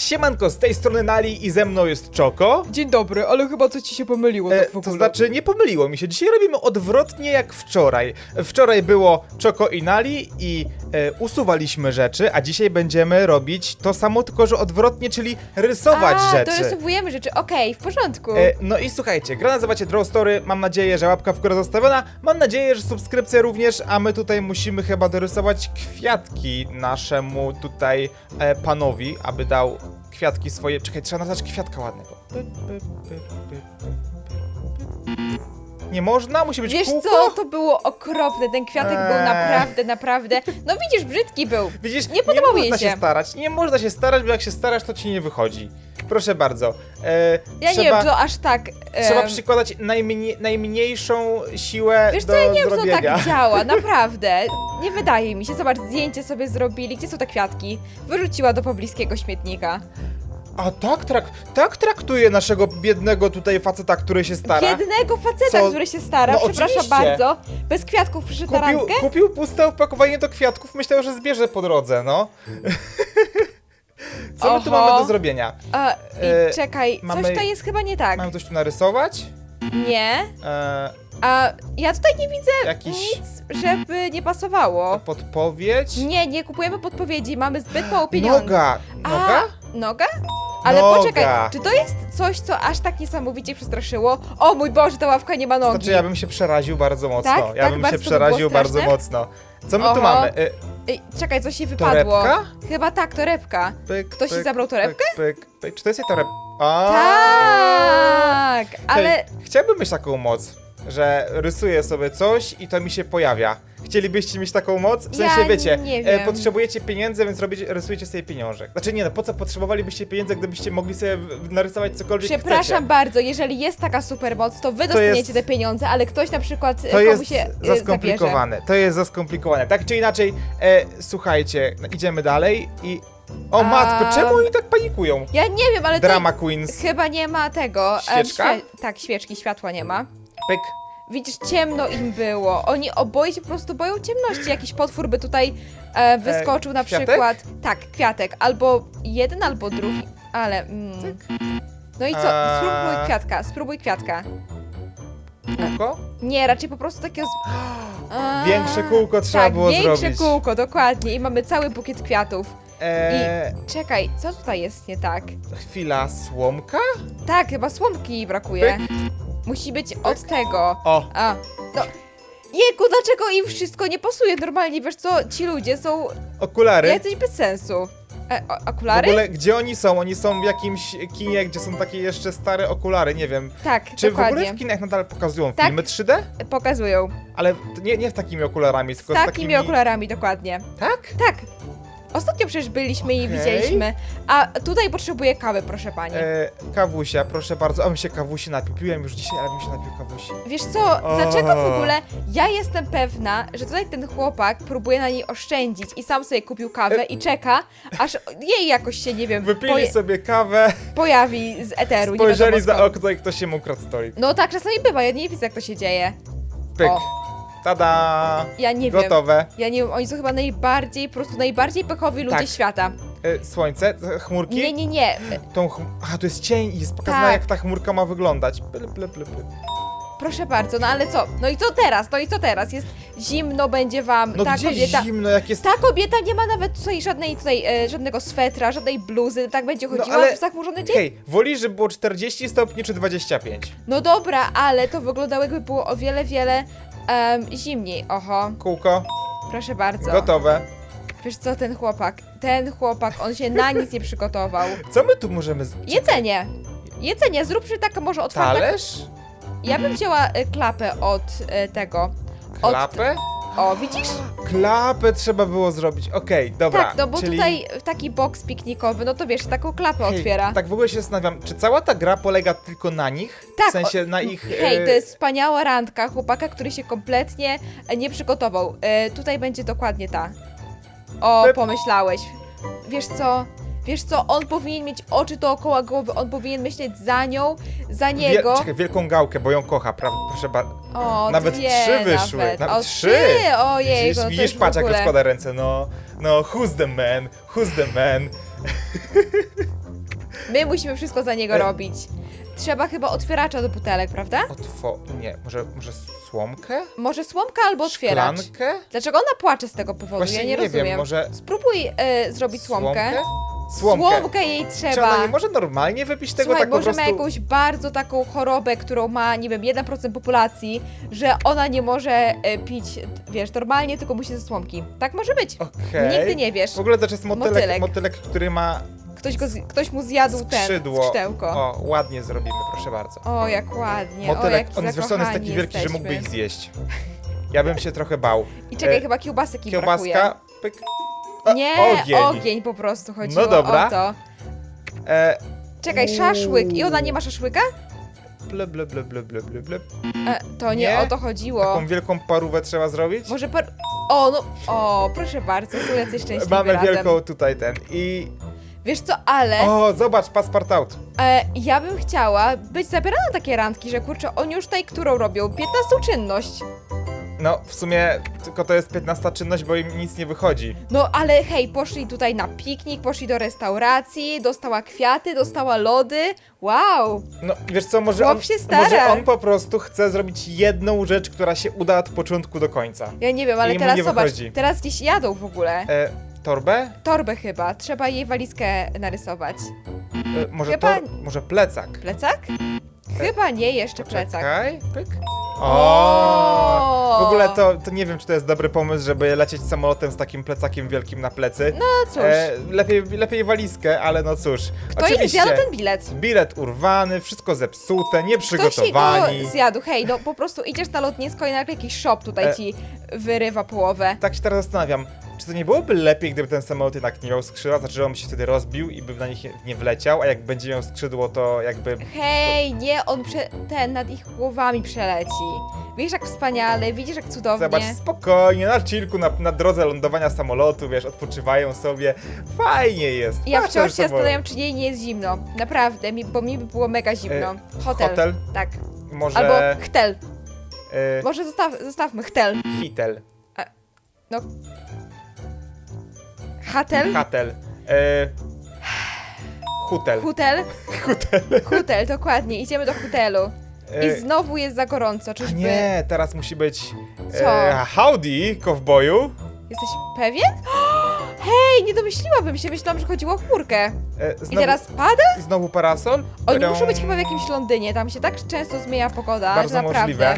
Siemanko, z tej strony Nali i ze mną jest Czoko. Dzień dobry, ale chyba coś ci się pomyliło E, tak w ogóle. to znaczy, nie pomyliło mi się. Dzisiaj robimy odwrotnie jak wczoraj. Wczoraj było Czoko i Nali i e, usuwaliśmy rzeczy, a dzisiaj będziemy robić to samo, tylko że odwrotnie, czyli rysować A, rzeczy. to rysowujemy rzeczy, okej, w porządku. E, no i słuchajcie, gra nazywa się Draw Story, mam nadzieję, że łapka w górę zostawiona, mam nadzieję, że subskrypcja również, a my tutaj musimy chyba dorysować kwiatki naszemu tutaj e, panowi, aby dał kwiatki swoje, czekaj, trzeba nazwać kwiatka ładnego. Nie można? Musi być Wiesz kółko? co, to było okropne, ten kwiatek był Eee. naprawdę, naprawdę, no widzisz, brzydki był. Widzisz, Nie podobał nie jej można się się. starać, nie można się starać, bo jak się starasz, to ci nie wychodzi. Proszę bardzo. E, Ja trzeba... nie wiem, to aż tak... Trzeba em, przykładać najmniej, najmniejszą siłę Wiesz do co, ja nie wiem, czy to zrobienia. tak działa, naprawdę. Nie wydaje mi się. Zobacz, zdjęcie sobie zrobili. Gdzie są te kwiatki? Wyrzuciła do pobliskiego śmietnika. A tak, trak, tak traktuje naszego biednego tutaj faceta, który się stara. Biednego faceta, Co? który się stara, No przepraszam oczywiście. bardzo. Bez kwiatków przyszedł na Kupił, randkę? kupił puste opakowanie do kwiatków, myślał, że zbierze po drodze, no. Co my tu Oho. mamy do zrobienia? A, E, i czekaj, mamy- coś tutaj jest chyba nie tak. Mamy coś tu narysować? Nie? E, A ja tutaj nie widzę Jakiś- nic, żeby nie pasowało. podpowiedź? Nie, nie kupujemy podpowiedzi, mamy zbyt mało pieniędzy. Noga! Noga? A, noga? Ale Noga. poczekaj, czy to jest coś, co aż tak niesamowicie przestraszyło? O mój Boże, ta ławka nie ma nogi. Znaczy, ja bym się przeraził bardzo mocno. Tak? Ja Tak bym bardzo się by było przeraził bardzo straszne? mocno. Co my tu Oho. mamy? E, Ej, czekaj, coś się wypadło. Torebka? Chyba tak, torebka. pyk, Ktoś ci pyk, zabrał torebkę? Pyk, pyk, pyk. Czy to jest jej torebka? A. Tak, ale Hej, chciałbym mieć taką moc, że rysuję sobie coś i to mi się pojawia. Chcielibyście mieć taką moc? W sensie, Ja wiecie, nie e, wiem. potrzebujecie pieniędzy, więc robicie, rysujecie sobie pieniążek. Znaczy nie, no po co potrzebowalibyście pieniędzy, gdybyście mogli sobie w- narysować cokolwiek przepraszam chcecie? bardzo, jeżeli jest taka supermoc, to wy dostaniecie jest- te pieniądze, ale ktoś na przykład e, To komu jest się e, za zabierze. skomplikowane, to jest za skomplikowane. Tak czy inaczej, e, słuchajcie, no, idziemy dalej i... O matko, czemu oni tak panikują? Ja nie wiem, ale Drama to Queens. chyba nie ma tego. em, Świeczka? tak, świeczki, światła nie ma. Pyk. Widzisz, ciemno im było. Oni oboje się po prostu boją ciemności. Jakiś potwór by tutaj e, wyskoczył na kwiatek? przykład. Tak, kwiatek. Albo jeden, albo drugi. Ale. Mm. No i co? A- Spróbuj kwiatka, spróbuj kwiatka. Kółko? Nie, raczej po prostu takiego. Z... A, Większe kółko trzeba tak, było większe zrobić. kółko, dokładnie. I mamy cały bukiet kwiatów. E, Czekaj, co tutaj jest nie tak? Chwila, słomka? Tak, chyba słomki brakuje. Musi być od tego. O, A, no. Jejku, dlaczego im wszystko nie pasuje? Normalnie, wiesz co, ci ludzie są okulary. jacyś bez sensu. E, o, W okulary? ogóle, gdzie oni są? Oni są w jakimś kinie, gdzie są takie jeszcze stare okulary, nie wiem. Tak, Czy w dokładnie. ogóle w kinach nadal pokazują Tak. filmy 3D? Pokazują. Ale to nie, nie w takimi okularami, Z tylko takimi z takimi... okularami, dokładnie. Tak? Tak. Ostatnio przecież byliśmy i Okej. widzieliśmy. A tutaj potrzebuję kawy, proszę pani. E, kawusia, proszę bardzo. Bym się kawusi napił. Piłem już dzisiaj, ale bym się napił kawusi. Wiesz co, O. dlaczego w ogóle ja jestem pewna, że tutaj ten chłopak próbuje na niej oszczędzić i sam sobie kupił kawę i czeka, aż jej jakoś się, nie wiem, Wypili poje- sobie kawę, pojawi z eteru. nie spojrzeli za skąd. okno i ktoś się mu ukradł stolik. No tak, czasami bywa, ja nie widzę jak to się dzieje. Pyk. O. Tada! Ja nie wiem. Gotowe. Ja nie wiem, oni są chyba najbardziej, po prostu najbardziej pechowi ludzie Tak. świata. E, słońce, e, chmurki. Nie, nie, nie. Tą chm... A, to jest cień i jest pokazane, Tak. jak ta chmurka ma wyglądać. Proszę bardzo, no ale co? No i co teraz? No i co teraz? Jest zimno, będzie wam. No ta gdzie kobieta. zimno, jak jest... Ta kobieta nie ma nawet tutaj żadnej tutaj, e, żadnego swetra, żadnej bluzy, tak będzie No, chodziła ale- w zachmurzony dzień. Hej, wolisz, żeby było 40 stopni czy 25? No dobra, ale to wyglądało jakby było o wiele, wiele em, zimniej. Oho, Kółko, proszę bardzo. gotowe. Wiesz co, ten chłopak, ten chłopak, on się na nic nie przygotował. Co my tu możemy... Z... Jedzenie. Jedzenie, zróbmy tak może otwarte. Talerz? Ja bym wzięła e, klapę od e, tego. Od, Klapę? O, widzisz? Klapę trzeba było zrobić. Okej, dobra. tak, no bo czyli... tutaj taki boks piknikowy, no to wiesz, taką klapę Hej, otwiera. Tak w ogóle się zastanawiam, czy cała ta gra polega tylko na nich? Tak, W sensie na ich... Hej, e, to jest wspaniała randka chłopaka, który się kompletnie e, nie przygotował. E, tutaj będzie dokładnie ta. O, pomyślałeś. Wiesz co? Wiesz co, on powinien mieć oczy dookoła głowy, on powinien myśleć za nią, za Wie, niego. czekaj, wielką gałkę, bo ją kocha, prawda? Proszę bardzo. O, Nawet dwie trzy wyszły, Nawet. nawet o, trzy. Ojej, widzisz, no widzisz patrz jak rozkłada ręce, no. No, who's the man? Who's the man? My musimy wszystko za niego E. robić. Trzeba chyba otwieracza do butelek, prawda? Otwo... Nie, może, może słomkę? Może słomka albo otwieracz. Szklankę? Dlaczego ona płacze z tego powodu? Właśnie ja nie, nie rozumiem. wiem, może Spróbuj e, zrobić słomkę. Słomkę? Słomkę jej Czy trzeba. ona nie może normalnie wypić tego Słuchaj, tak po może prostu? ma jakąś bardzo taką chorobę, którą ma, nie wiem, 1% populacji, że ona nie może e, pić, wiesz, normalnie, tylko musi ze słomki. Tak może być. Okej. Nigdy nie wiesz. W ogóle też jest motylek, Motylek. motylek, który ma Ktoś, go, z- ktoś mu zjadł ten skrzydło. skrzydełko. O, ładnie zrobimy, proszę bardzo. O, jak ładnie. o, Motylek, jak on jest, on jest taki wielki, że mógłby ich zjeść. Ja bym się trochę bał. I czekaj, E, chyba kiełbasek im Kiełbaska, brakuje. pyk. Nie, ogień. ogień. po prostu chodziło No dobra. o to. E, Czekaj, szaszłyk. I ona nie ma szaszłyka? ble, ble, ble, ble, ble, ble, ble. E, to nie, Nie? o to chodziło. Taką wielką parówę trzeba zrobić? Może par... O, no, o, proszę bardzo, są jacyś szczęśliwi Mamy razem. wielką tutaj ten i... Wiesz co, ale O, zobacz, passport e, ja bym chciała być zabierana na takie randki, że kurczę, oni już tutaj którą robią? 15 czynność. No, w sumie tylko to jest 15 czynność, bo im nic nie wychodzi. No ale hej, poszli tutaj na piknik, poszli do restauracji, dostała kwiaty, dostała lody. Wow! No, wiesz co, może Chłop on, się stara. może on po prostu chce zrobić jedną rzecz, która się uda od początku do końca. Ja nie wiem, ale I mu teraz nie zobacz, wychodzi. teraz gdzieś jadą w ogóle. E, torbę? Torbę chyba, trzeba jej walizkę narysować. E, może, Chyba- tor, może plecak? Plecak? Chyba nie, jeszcze plecak. Czekaj, pyk. O! W ogóle to, to nie wiem, czy to jest dobry pomysł, żeby lecieć samolotem z takim plecakiem wielkim na plecy. No cóż, E, lepiej, lepiej walizkę, ale no cóż. kto Oczywiście, zjadł ten bilet? bilet urwany, wszystko zepsute, Ktoś jej nieprzygotowani. go zjadł, hej, no po prostu idziesz na lotnisko i nagle jakiś shop tutaj E. ci wyrywa połowę. Tak się teraz zastanawiam, czy to nie byłoby lepiej, gdyby ten samolot jednak nie miał skrzydła, znaczy, że on by się wtedy rozbił i by na nich nie- wleciał, a jak będzie miał skrzydło, to jakby... Hej, nie, on prze, ten nad ich głowami przeleci. Widzisz jak wspaniale, widzisz jak cudownie. Zobacz, spokojnie, na chillku, na, na drodze lądowania samolotu, wiesz, odpoczywają sobie. Fajnie jest. Ja Patrz, wciąż się samolot. zastanawiam, czy jej nie jest zimno. Naprawdę, mi, bo mi by było mega zimno. Hotel. E, Hotel? Tak. Może... Albo chtel. E, Może zostaw, zostawmy chtel. hitel. No. Hatel? Hatel. E, hutel. Hutel? Hutel. Hutel, dokładnie. Idziemy do hotelu. E, I znowu jest za gorąco, czyżby... nie, teraz musi być... Co? E, howdy, kowboju. Jesteś pewien? Hej, nie domyśliłabym się, myślałam, że chodziło o chmurkę. E, I znowu, teraz pada? znowu parasol. Oni muszą być chyba w jakimś Londynie, tam się tak często zmienia pogoda, Bardzo naprawdę. możliwe.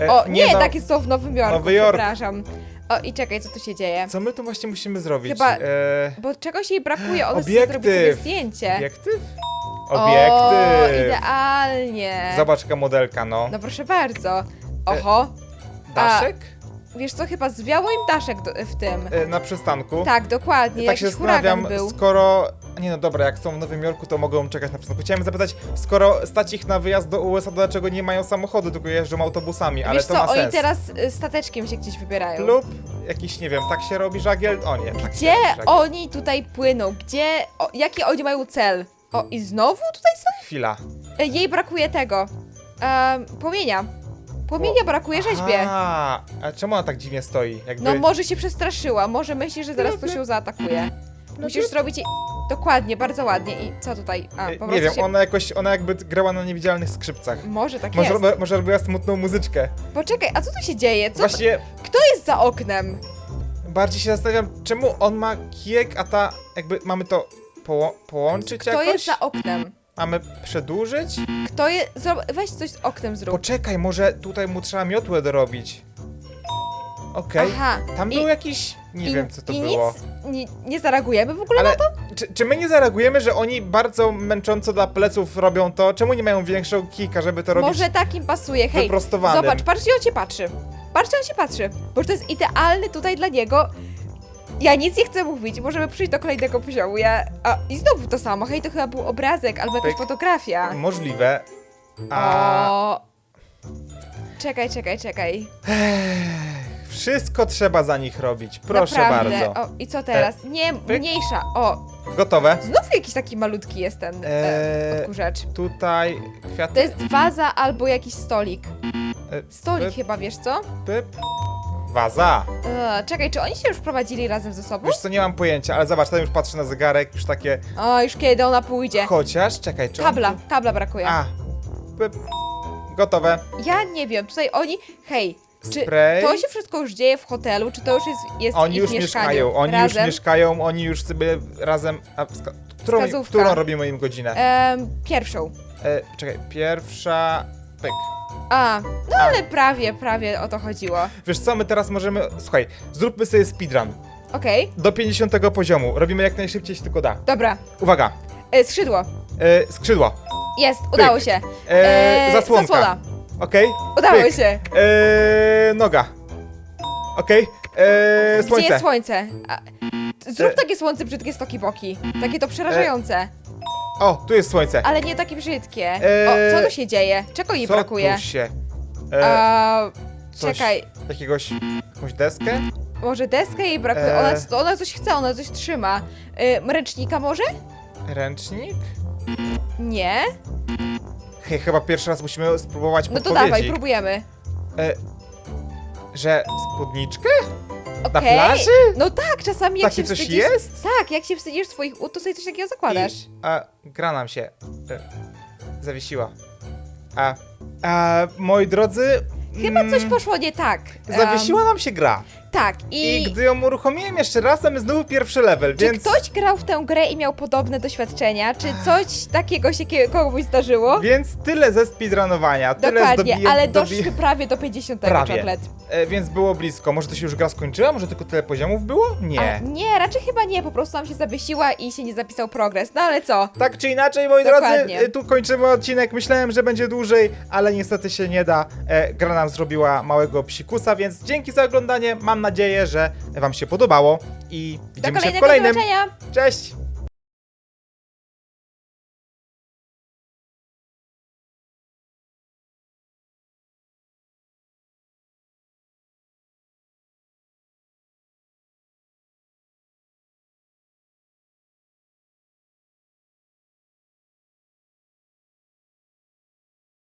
E, O, nie, no, tak jest to w Nowym Jorku, Nowy Jork. przepraszam. O, i czekaj, co tu się dzieje? Co my tu właśnie musimy zrobić? Chyba- E, Bo czegoś jej brakuje, ona chce Obiektyw. zrobić sobie zdjęcie. obiektyw? O, Obiektyw. idealnie. Zobacz jaka modelka, no. No proszę bardzo. Oho, Daszek? Wiesz co, chyba zwiało im daszek do, w tym. E, na przystanku. Tak, dokładnie, tak się zastanawiam, był. skoro... Nie no dobra, jak są w Nowym Jorku, to mogą czekać na przystanku. Chciałem zapytać, skoro stać ich na wyjazd do USA, to dlaczego nie mają samochodu, tylko jeżdżą autobusami, ale Wiesz to co, ma oni sens. teraz y, stateczkiem się gdzieś wybierają. Lub jakiś, nie wiem, tak się robi żagiel? O nie, tak się Gdzie robi żagiel. oni tutaj płyną? Gdzie, o, jaki oni mają cel? O, i znowu tutaj są? Chwila. E, Jej brakuje tego. Um, płomienia. Płomienia brakuje rzeźbie. A, a czemu ona tak dziwnie stoi? Jakby... No może się przestraszyła, może myśli, że zaraz blub. ją zaatakuje. Musisz zrobić jej... Dokładnie, bardzo ładnie. I co tutaj? A, po nie prostu wiem, się... ona jakoś, ona jakby grała na niewidzialnych skrzypcach. Może tak Może, jest. mo- może robiła smutną muzyczkę. Poczekaj, a co tu się dzieje? Co Właśnie Kto jest za oknem? bardziej się zastanawiam, czemu on ma kijek, a ta jakby mamy to poło- połączyć Kto jakoś? jest za oknem? Mamy przedłużyć? Kto jest... Zro... Weź coś z oknem zrób. Poczekaj, może tutaj mu trzeba miotłę dorobić. Okej. Aha. Tam I- był jakiś... Nie I, wiem, co to i było. Nic, nie, nie zareagujemy w ogóle Ale na to? czy, czy my nie zareagujemy, że oni bardzo męcząco dla pleców robią to? Czemu nie mają większego kijka, żeby to robić Może tak im pasuje. Hej, wyprostowanym? zobacz, patrz, gdzie on się patrzy. Patrz, on się patrzy. Bo to jest idealny tutaj dla niego. Ja nic nie chcę mówić, możemy przyjść do kolejnego poziomu. Ja... A, I znowu to samo. Hej, to chyba był obrazek albo jakaś Pyk. fotografia. Możliwe. A... O... Czekaj, czekaj, czekaj. Wszystko trzeba za nich robić. Proszę Naprawdę. bardzo. O, I co teraz? Nie, pyk. mniejsza. O, Gotowe? znów jakiś taki malutki jest ten e, Eee, odkurzacz. Tutaj kwiaty. To jest waza albo jakiś stolik. E, Stolik chyba, wiesz co? pyp. Waza. E, czekaj, czy oni się już prowadzili razem ze sobą? Wiesz co, nie mam pojęcia, ale zobacz, tam już patrzę na zegarek, już takie... O, już kiedy ona pójdzie. Chociaż, czekaj, czy on Kabla, tu- kabla brakuje. A. Gotowe. Ja nie wiem, tutaj oni, hej, czy Spray. to się wszystko już dzieje w hotelu, czy to już jest, jest w Oni ich już mieszkaniu? mieszkają, oni razem? już mieszkają, oni już sobie razem... A, wska- którą, Wskazówka. którą robimy im godzinę? Em, pierwszą. E, czekaj, pierwsza... Pyk. A, no ale prawie, prawie o to chodziło. Wiesz co, my teraz możemy... Słuchaj, zróbmy sobie speedrun. Okej, Do 50 poziomu. Robimy jak najszybciej się tylko da. dobra. Uwaga. E, skrzydło. E, skrzydło. Jest, udało Pyk. się. E, zasłonka. Zasłona. Okej? Udało Pyk. się. E, noga. Okej? E, Gdzie słońce. jest słońce? A, zrób E. takie słońce brzydkie stoki boki. Takie to przerażające. O, tu jest słońce. Ale nie takie brzydkie. E. O, co tu się dzieje? Czego jej Co brakuje? tu się... E, A, coś- czekaj, Jakiegoś... Jakąś deskę? może deskę jej brakuje? E. Ona, ona coś chce, ona coś trzyma. Y, ręcznika może? Ręcznik? Nie? Hej, chyba pierwszy raz musimy spróbować No to podpowiedzi. dawaj, próbujemy. E, że spódniczkę? Na Okej. plaży? No tak, czasami jak Takie się coś wstydzisz... jest? Tak, jak się wstydzisz swoich ud, to sobie coś takiego zakładasz. I, a, gra nam się e, zawiesiła. A, a, moi drodzy... Chyba coś mm, poszło nie tak. Em, Zawiesiła nam się gra. Tak, I... i... gdy ją uruchomiłem jeszcze raz, mamy znowu pierwszy level, Czy więc... ktoś grał w tę grę i miał podobne doświadczenia? Czy coś takiego się kie- komuś zdarzyło? Więc tyle ze speedrunowania, tyle z Dokładnie, dobije, ale doszliśmy prawie do 50 Prawie. czoklet. e, Więc było blisko. Może to się już gra skończyła? Może tylko tyle poziomów było? A, Nie. nie, raczej chyba nie, po prostu nam się zawiesiła i się nie zapisał progres. No ale co? Tak czy inaczej, moi Dokładnie. drodzy, e, tu kończymy odcinek. Myślałem, że będzie dłużej, ale niestety się nie da. E, gra nam zrobiła małego psikusa, więc dzięki za oglądanie. Mam nadzieję, że Wam się podobało i widzimy się w kolejnym. Cześć!